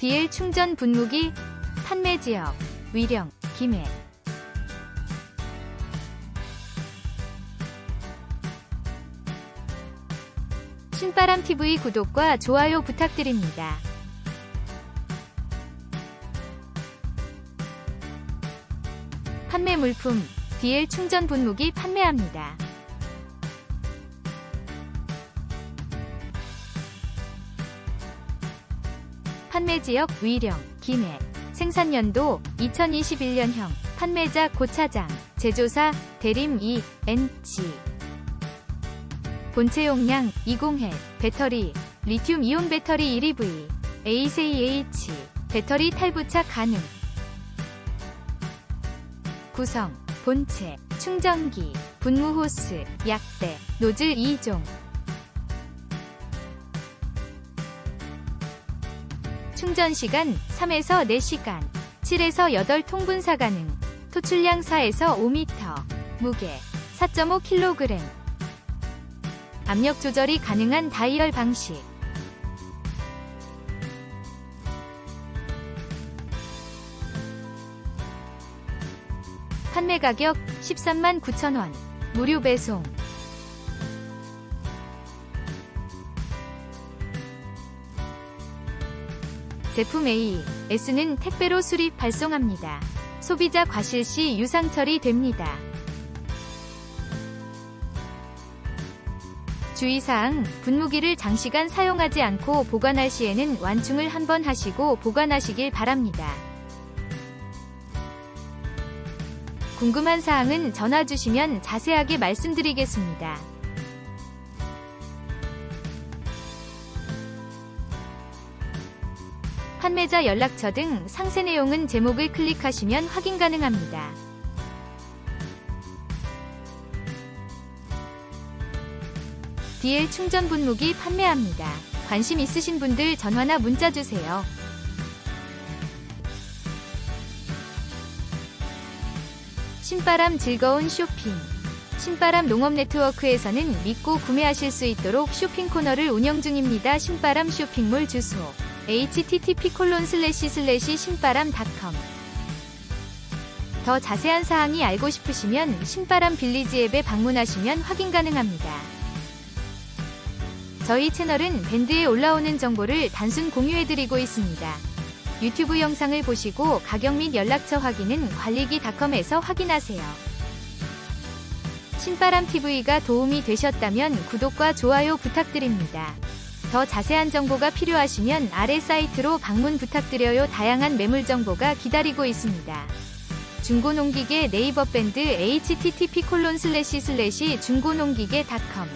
DL 충전 분무기 판매 지역 위령 김해 신바람 TV 구독과 좋아요 부탁드립니다. 판매 물품 DL 충전 분무기 판매합니다. 판매 지역 위령, 김해. 생산 연도 2021년형. 판매자 고차장. 제조사 대림 2 NG. 본체 용량 20해. 배터리 리튬 이온 배터리 1EV. ACH. 배터리 탈부착 가능. 구성 본체 충전기 분무 호스 약대 노즐 2종 충전 시간 3에서 4시간, 7에서 8 통 분사 가능, 토출량 4에서 5m, 무게 4.5kg, 압력 조절이 가능한 다이얼 방식. 판매 가격 13만 9천원, 무료 배송. 제품 A, S는 택배로 수립 발송합니다. 소비자 과실 시 유상 처리됩니다. 주의사항, 분무기를 장시간 사용하지 않고 보관할 시에는 완충을 한번 하시고 보관하시길 바랍니다. 궁금한 사항은 전화 주시면 자세하게 말씀드리겠습니다. 판매자 연락처 등 상세 내용은 제목을 클릭하시면 확인 가능합니다. DL 충전 분무기 판매합니다. 관심 있으신 분들 전화나 문자 주세요. 신바람 즐거운 쇼핑. 신바람 농업 네트워크에서는 믿고 구매하실 수 있도록 쇼핑 코너를 운영 중입니다. 신바람 쇼핑몰 주소 http 신바람닷컴 더 자세한 사항이 알고 싶으시면 신바람 빌리지 앱에 방문하시면 확인 가능합니다. 저희 채널은 밴드에 올라오는 정보를 단순 공유해드리고 있습니다. 유튜브 영상을 보시고 가격 및 연락처 확인은 관리기닷컴에서 확인하세요. 신바람TV가 도움이 되셨다면 구독과 좋아요 부탁드립니다. 더 자세한 정보가 필요하시면 아래 사이트로 방문 부탁드려요. 다양한 매물 정보가 기다리고 있습니다. 중고농기계 네이버 밴드 http 중고농기계닷컴